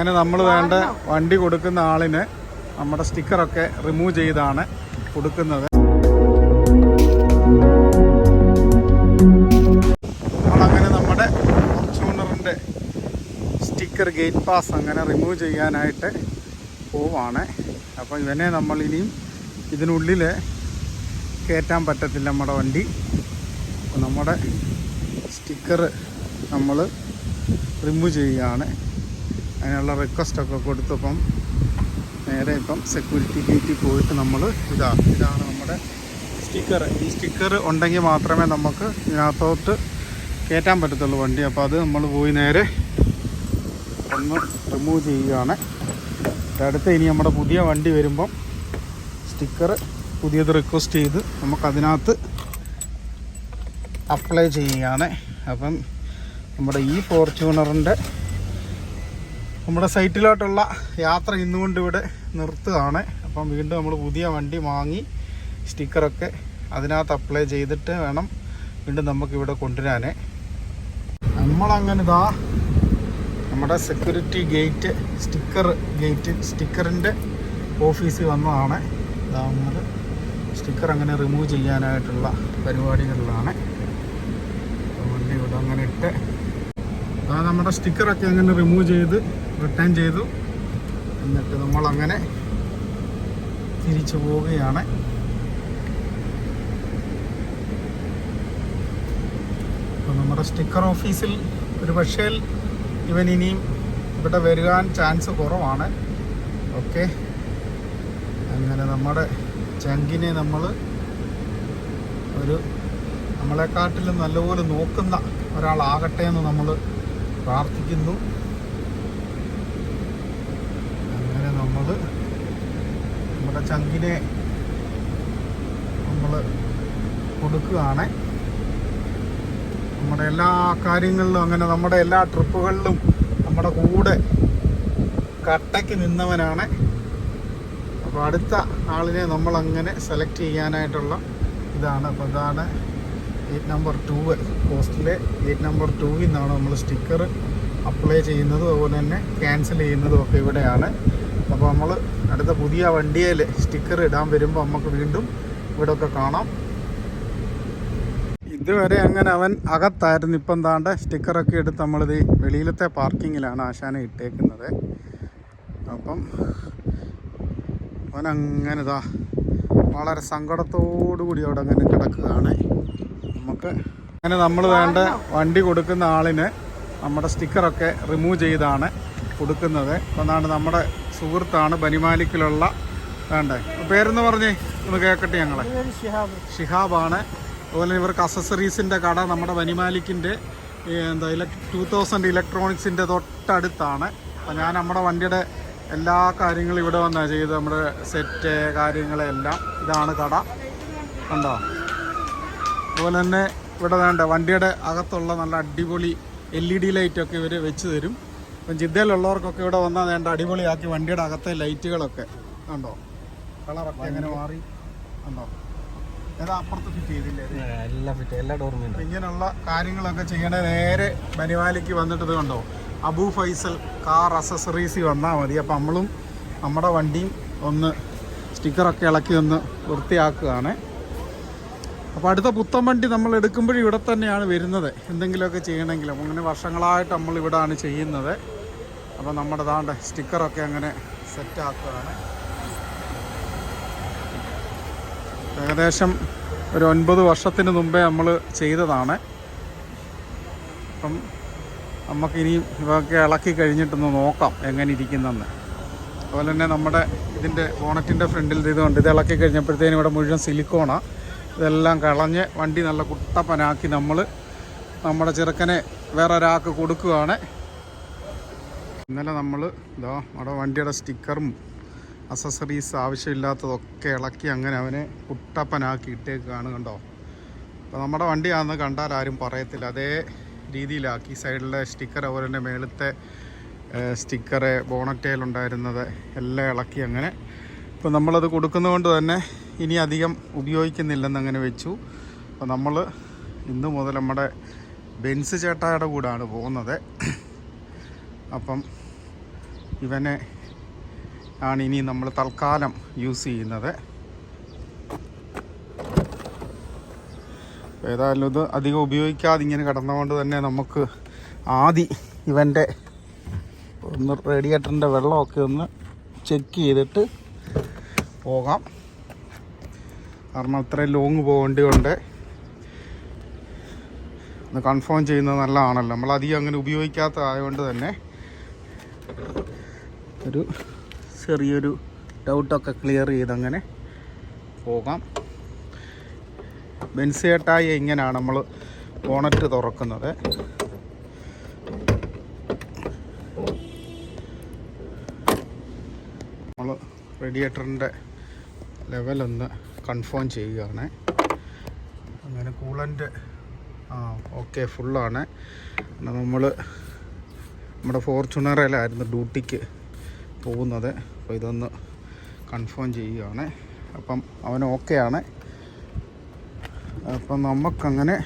അങ്ങനെ നമ്മൾ വേണ്ട വണ്ടി കൊടുക്കുന്ന ആളിന് നമ്മുടെ സ്റ്റിക്കറൊക്കെ റിമൂവ് ചെയ്താണ് കൊടുക്കുന്നത്. നമ്മളങ്ങനെ നമ്മുടെ ഫോർച്യൂണറിന്റെ സ്റ്റിക്കർ ഗേറ്റ് പാസ് അങ്ങനെ റിമൂവ് ചെയ്യാനായിട്ട് പോവാണ്. അപ്പോൾ ഇവനെ നമ്മൾ ഇനിയും ഇതിനുള്ളിൽ കയറ്റാൻ പറ്റത്തില്ല നമ്മുടെ വണ്ടി. നമ്മുടെ സ്റ്റിക്കർ നമ്മൾ റിമൂവ് ചെയ്യുകയാണ് അതിനുള്ള റിക്വസ്റ്റൊക്കെ കൊടുത്തപ്പം നേരെ ഇപ്പം സെക്യൂരിറ്റി ഗേറ്റിൽ പോയിട്ട് നമ്മൾ ഇതാ ഇതാണ് നമ്മുടെ സ്റ്റിക്കർ ഈ സ്റ്റിക്കർ ഉണ്ടെങ്കിൽ മാത്രമേ നമുക്ക് ഇതിനകത്തോട്ട് കയറ്റാൻ പറ്റത്തുള്ളൂ വണ്ടി. അപ്പോൾ അത് നമ്മൾ പോയി നേരെ ഒന്ന് റിമൂവ് ചെയ്യുകയാണ്. അടുത്ത് ഇനി നമ്മുടെ പുതിയ വണ്ടി വരുമ്പം സ്റ്റിക്കർ പുതിയത് റിക്വസ്റ്റ് ചെയ്ത് നമുക്കതിനകത്ത് അപ്ലൈ ചെയ്യുകയാണ്. അപ്പം നമ്മുടെ ഈ ഫോർച്യൂണറിന്റെ നമ്മുടെ സൈറ്റിലോട്ടുള്ള യാത്ര ഇന്നുകൊണ്ട് ഇവിടെ നിർത്തുകയാണ്. അപ്പം വീണ്ടും നമ്മൾ പുതിയ വണ്ടി വാങ്ങി സ്റ്റിക്കറൊക്കെ അതിനകത്ത് അപ്ലൈ ചെയ്തിട്ട് വേണം വീണ്ടും നമുക്ക് ഇവിടെ കൊണ്ടുവരാൻ നമ്മളങ്ങനെ ഇതാ നമ്മുടെ സെക്യൂരിറ്റി ഗേറ്റ് സ്റ്റിക്കർ ഗേറ്റ് സ്റ്റിക്കറിന്റെ ഓഫീസിൽ വന്നതാണ്. ഇതാ നമ്മൾ സ്റ്റിക്കർ അങ്ങനെ റിമൂവ് ചെയ്യാനായിട്ടുള്ള പരിപാടികളിലാണ്. വണ്ടി ഇവിടെ അങ്ങനെ ഇട്ട് ആ നമ്മുടെ സ്റ്റിക്കറൊക്കെ അങ്ങനെ റിമൂവ് ചെയ്ത് റിട്ടേൺ ചെയ്തു. എന്നിട്ട് നമ്മളങ്ങനെ തിരിച്ചു പോവുകയാണ്. അപ്പോൾ നമ്മുടെ സ്റ്റിക്കർ ഓഫീസിൽ ഒരു പക്ഷേ ഇവൻ ഇനിയും ഇവിടെ വരുവാൻ ചാൻസ് കുറവാണ്. ഓക്കെ അങ്ങനെ നമ്മുടെ ചങ്കിനെ നമ്മൾ ഒരു നമ്മളെക്കാട്ടിലും നല്ലപോലെ നോക്കുന്ന ഒരാളാകട്ടെ എന്ന് നമ്മൾ പ്രാർത്ഥിക്കുന്നു. അങ്ങനെ നമ്മൾ നമ്മുടെ ചങ്കിനെ നമ്മൾ കൊടുക്കുകയാണ്. നമ്മുടെ എല്ലാ കാര്യങ്ങളിലും അങ്ങനെ നമ്മുടെ എല്ലാ ട്രിപ്പുകളിലും നമ്മുടെ കൂടെ കട്ടയ്ക്ക് നിന്നവനാണ്. അപ്പോൾ അടുത്ത ആളിനെ നമ്മളങ്ങനെ സെലക്ട് ചെയ്യാനായിട്ടുള്ള ഇതാണ് അപ്പോൾ ഇതാണ് ഗേറ്റ് നമ്പർ ടൂ പോസ്റ്റിലെ ഗേറ്റ് നമ്പർ ടൂവിൽ നിന്നാണ് നമ്മൾ സ്റ്റിക്കർ അപ്ലൈ ചെയ്യുന്നതും അതുപോലെ തന്നെ ക്യാൻസൽ ചെയ്യുന്നതും ഒക്കെ ഇവിടെയാണ്. അപ്പോൾ നമ്മൾ അടുത്ത പുതിയ വണ്ടിയിൽ സ്റ്റിക്കർ ഇടാൻ വരുമ്പോൾ നമുക്ക് വീണ്ടും ഇവിടെ ഒക്കെ കാണാം. ഇതുവരെ അങ്ങനെ അവൻ അകത്തായിരുന്നു. ഇപ്പം താണ്ട സ്റ്റിക്കറൊക്കെ എടുത്ത് നമ്മളിത് വെളിയിലത്തെ പാർക്കിങ്ങിലാണ് ആശാനെ ഇട്ടേക്കുന്നത്. അപ്പം അവനങ്ങനെ ഇതാ വളരെ സങ്കടത്തോടു കൂടി അവിടെ അങ്ങനെ കിടക്കുകയാണ്. നമുക്ക്. അങ്ങനെ നമ്മൾ വേണ്ട വണ്ടി കൊടുക്കുന്ന ആളിന് നമ്മുടെ സ്റ്റിക്കറൊക്കെ റിമൂവ് ചെയ്താണ് കൊടുക്കുന്നത്. ഒന്നാണ് നമ്മുടെ സുഹൃത്താണ് ബനിമാലിക്കിലുള്ള വേണ്ടേ. പേരെന്ന് പറഞ്ഞേ ഒന്ന് കേൾക്കട്ടെ ഞങ്ങളെ. ഷിഹാബാണ്. അതുപോലെ ഇവർക്ക് അസസറീസിന്റെ കട നമ്മുടെ വനിമാലിക്കിന്റെ ഈ എന്താ ഇലക് ടു തൗസൻഡ് ഇലക്ട്രോണിക്സിന്റെ തൊട്ടടുത്താണ്. അപ്പോൾ ഞാൻ നമ്മുടെ വണ്ടിയുടെ എല്ലാ കാര്യങ്ങളും ഇവിടെ വന്നാണ് ചെയ്ത് നമ്മുടെ സെറ്റ് കാര്യങ്ങളെല്ലാം. ഇതാണ് കട. കണ്ടോ? അതുപോലെ തന്നെ ഇവിടെ വേണ്ട വണ്ടിയുടെ അകത്തുള്ള നല്ല അടിപൊളി എൽ ഇ ഡി ലൈറ്റൊക്കെ ഇവർ വെച്ച് തരും. അപ്പം ജിദ്ദയിലുള്ളവർക്കൊക്കെ ഇവിടെ വന്നാൽ വേണ്ട അടിപൊളിയാക്കി വണ്ടിയുടെ അകത്തെ ലൈറ്റുകളൊക്കെ ഉണ്ടോ കളറൊക്കെ എങ്ങനെ മാറി? ഉണ്ടോ ഏതാ അപ്പുറത്ത് ഫിറ്റ് ചെയ്തില്ലേ? എല്ലാം ഫിറ്റ് എല്ലാ ഡോറും ഇങ്ങനെയുള്ള കാര്യങ്ങളൊക്കെ ചെയ്യണേ നേരെ ബനിവാലിക്ക് വന്നിട്ട് ഇത് കണ്ടോ? അബു ഫൈസൽ കാർ അസസറീസ് വന്നാൽ മതി. അപ്പം നമ്മളും നമ്മുടെ വണ്ടിയും ഒന്ന് സ്റ്റിക്കറൊക്കെ ഇളക്കി ഒന്ന് വൃത്തിയാക്കുകയാണ്. അപ്പോൾ അടുത്ത പുത്തൻ വണ്ടി നമ്മൾ എടുക്കുമ്പോഴും ഇവിടെ തന്നെയാണ് വരുന്നത്. എന്തെങ്കിലുമൊക്കെ ചെയ്യണമെങ്കിലും അങ്ങനെ വർഷങ്ങളായിട്ട് നമ്മൾ ഇവിടാണ് ചെയ്യുന്നത്. അപ്പോൾ നമ്മുടെ താണ്ട സ്റ്റിക്കറൊക്കെ അങ്ങനെ സെറ്റാക്കുകയാണ് ഏകദേശം ഒരു ഒൻപത് വർഷത്തിന് മുമ്പേ നമ്മൾ ചെയ്തതാണ്. അപ്പം നമുക്കിനിയും ഇവയൊക്കെ ഇളക്കി കഴിഞ്ഞിട്ടൊന്ന് നോക്കാം എങ്ങനെ ഇരിക്കുന്നെന്ന്. അതുപോലെ തന്നെ നമ്മുടെ ഇതിന്റെ ബോണറ്റിന്റെ ഫ്രണ്ടിൽ ഇതുകൊണ്ട് ഇത് ഇളക്കി കഴിഞ്ഞപ്പോഴത്തേനും ഇവിടെ മുഴുവൻ സിലിക്കോണാ ഇതെല്ലാം കളഞ്ഞ് വണ്ടി നല്ല കുട്ടപ്പനാക്കി നമ്മൾ നമ്മുടെ ചെറുക്കനെ വേറെ ഒരാൾക്ക് കൊടുക്കുകയാണ് ഇന്നലെ നമ്മൾ ഇതാ നമ്മുടെ വണ്ടിയുടെ സ്റ്റിക്കറും അസസറീസ് ആവശ്യമില്ലാത്തതൊക്കെ ഇളക്കി അങ്ങനെ അവനെ കുട്ടപ്പനാക്കി ഇട്ടേക്കാണ് കണ്ടോ? അപ്പോൾ നമ്മുടെ വണ്ടിയാണെന്ന് കണ്ടാൽ ആരും പറയത്തില്ല. അതേ രീതിയിലാക്കി സൈഡിലെ സ്റ്റിക്കർ അതുപോലെ തന്നെ മേളത്തെ സ്റ്റിക്കറ് ബോണറ്റയിലുണ്ടായിരുന്നത് എല്ലാം ഇളക്കി അങ്ങനെ ഇപ്പോൾ നമ്മളത് കൊടുക്കുന്നതുകൊണ്ട് തന്നെ ഇനി അധികം ഉപയോഗിക്കുന്നില്ലെന്ന് അങ്ങനെ വെച്ചു. അപ്പോൾ നമ്മൾ ഇന്ന് മുതൽ നമ്മുടെ ബെൻസ് ചേട്ടായുടെ കൂടാണ് പോകുന്നത്. അപ്പം ഇവനെ ആണ് ഇനി നമ്മൾ തൽക്കാലം യൂസ് ചെയ്യുന്നത്. ഏതായാലും ഇത് അധികം ഉപയോഗിക്കാതെ ഇങ്ങനെ കിടന്നുകൊണ്ട് തന്നെ നമുക്ക് ആദ്യം ഇവന്റെ ഒന്ന് റേഡിയേറ്ററിന്റെ വെള്ളമൊക്കെ ഒന്ന് ചെക്ക് ചെയ്തിട്ട് പോകാം. കാരണം അത്രയും ലോങ് പോകേണ്ടി കൊണ്ട് ഒന്ന് കൺഫേം ചെയ്യുന്നത് നല്ലതാണല്ലോ. നമ്മളധികം അങ്ങനെ ഉപയോഗിക്കാത്ത ആയതുകൊണ്ട് തന്നെ ഒരു ചെറിയൊരു ഡൗട്ടൊക്കെ ക്ലിയർ ചെയ്ത് അങ്ങനെ പോകാം. ബെൻസേട്ടായി ഇങ്ങനെയാണ് നമ്മൾ ബോണറ്റ് തുറക്കുന്നത്? റേഡിയേറ്ററിന്റെ ലെവലൊന്ന് കൺഫേം ചെയ്യുകയാണ്. അങ്ങനെ കൂളന്റ് ആ ഓക്കെ ഫുള്ളാണ് നമ്മൾ നമ്മുടെ ഫോർച്യൂണറിലായിരുന്നു ഡ്യൂട്ടിക്ക് പോകുന്നത്. അപ്പോൾ ഇതൊന്ന് കൺഫേം ചെയ്യുകയാണ്. അപ്പം അവൻ ഓക്കെയാണ് അപ്പം നമുക്കങ്ങനെ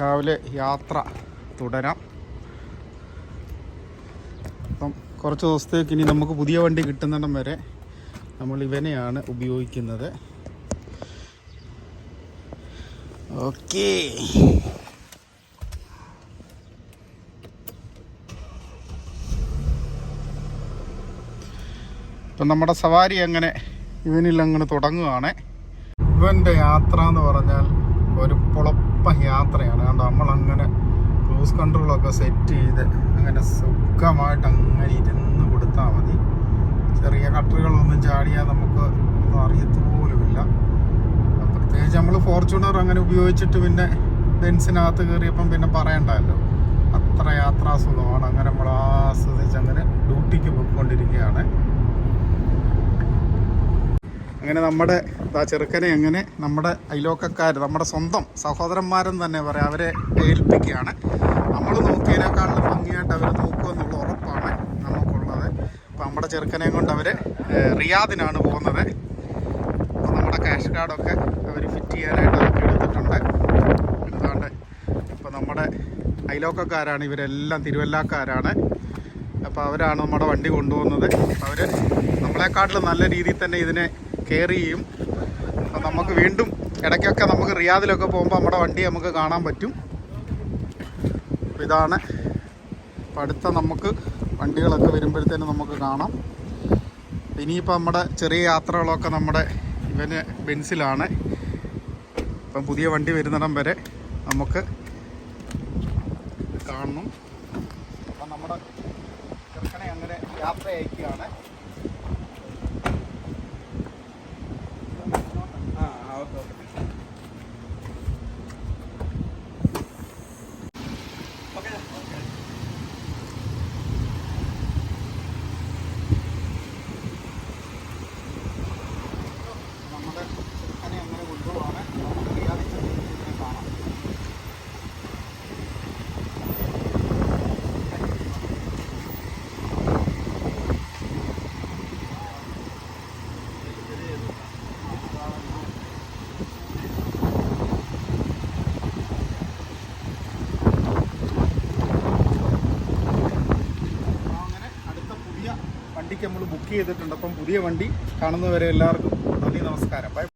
രാവിലെ യാത്ര തുടരാം. അപ്പം കുറച്ച് ദിവസത്തേക്ക് ഇനി നമുക്ക് പുതിയ വണ്ടി കിട്ടുന്നിടം വരെ നമ്മൾ ഇവനെയാണ് ഉപയോഗിക്കുന്നത്. ഓക്കേ. ഇപ്പം നമ്മുടെ സവാരി അങ്ങനെ ഇവനിൽ അങ്ങനെ തുടങ്ങുകയാണ് ഇവന്റെ യാത്ര എന്ന് പറഞ്ഞാൽ ഒരു പുളപ്പ യാത്രയാണ്. കാരണം നമ്മളങ്ങനെ ക്രൂസ് കൺട്രോളൊക്കെ സെറ്റ് ചെയ്ത് അങ്ങനെ സുഖമായിട്ട് അങ്ങനെ ഇരുന്ന് കൊടുത്താൽ മതി. ചെറിയ കട്ടറുകളൊന്നും ചാടിയാൽ നമുക്ക് ഒന്നും അറിയത്തുപോലുമില്ല പ്രത്യേകിച്ച് നമ്മൾ ഫോർച്യൂണർ അങ്ങനെ ഉപയോഗിച്ചിട്ട് പിന്നെ ബെൻസിനകത്ത് കയറിയപ്പം പിന്നെ പറയണ്ടല്ലോ. അത്ര യാത്രാസുഖമാണ് അങ്ങനെ നമ്മൾ ആസ്വദിച്ച് അങ്ങനെ ഡ്യൂട്ടിക്ക് പോയിക്കൊണ്ടിരിക്കുകയാണ്. അങ്ങനെ നമ്മുടെ ആ ചെറുക്കനെ അങ്ങനെ നമ്മുടെ അയലോക്കക്കാർ നമ്മുടെ സ്വന്തം സഹോദരന്മാരെന്ന് തന്നെ പറയാം. അവരെ ഏൽപ്പിക്കുകയാണ്. നമ്മൾ നമ്മുടെ കൊണ്ട് അവർ റിയാദിനാണ് പോകുന്നത്. അപ്പോൾ നമ്മുടെ ക്യാഷ് കാർഡൊക്കെ അവർ ഫിറ്റ് ചെയ്യാനായിട്ട് അതൊക്കെ എടുത്തിട്ടുണ്ട്. എടുത്താണ്ട് ഇപ്പോൾ നമ്മുടെ അയലോക്കക്കാരാണ് ഇവരെല്ലാം തിരുവല്ലാക്കാരാണ്. അപ്പോൾ അവരാണ് നമ്മുടെ വണ്ടി കൊണ്ടുപോകുന്നത്. അവർ നമ്മളെക്കാട്ടിലും നല്ല രീതിയിൽ തന്നെ ഇതിനെ കെയർ ചെയ്യും. അപ്പോൾ നമുക്ക് വീണ്ടും ഇടയ്ക്കൊക്കെ നമുക്ക് റിയാദിലൊക്കെ പോകുമ്പോൾ നമ്മുടെ വണ്ടി നമുക്ക് കാണാൻ പറ്റും. ഇതാണ് അടുത്ത നമുക്ക് വണ്ടികളൊക്കെ വരുമ്പോഴത്തേനും നമുക്ക് കാണാം. ഇനിയിപ്പോൾ നമ്മുടെ ചെറിയ യാത്രകളൊക്കെ നമ്മുടെ ഇവന് ബെൻസിലാണ്. ഇപ്പം പുതിയ വണ്ടി വരുന്നിടം വരെ നമുക്ക് കാണണം. അപ്പം നമ്മുടെ ചെറുക്കനെ അങ്ങനെ യാത്ര അയക്കുകയാണ് ആ ഓക്കെ ഓക്കെ നമ്മുടെ ചെറുക്കനെ അങ്ങനെ കൊണ്ടുപോവാണ് നമുക്ക് റിയാദിൽ ചെന്ന് ഇതിനെ കാണാം അപ്പോൾ അങ്ങനെ അടുത്ത വണ്ടിക്ക് നമ്മൾ ബുക്ക് ചെയ്തിട്ടുണ്ട്. അപ്പം പുതിയ വണ്ടി കാണുന്നവരെ എല്ലാവർക്കും നന്ദി നമസ്കാരം. ബൈ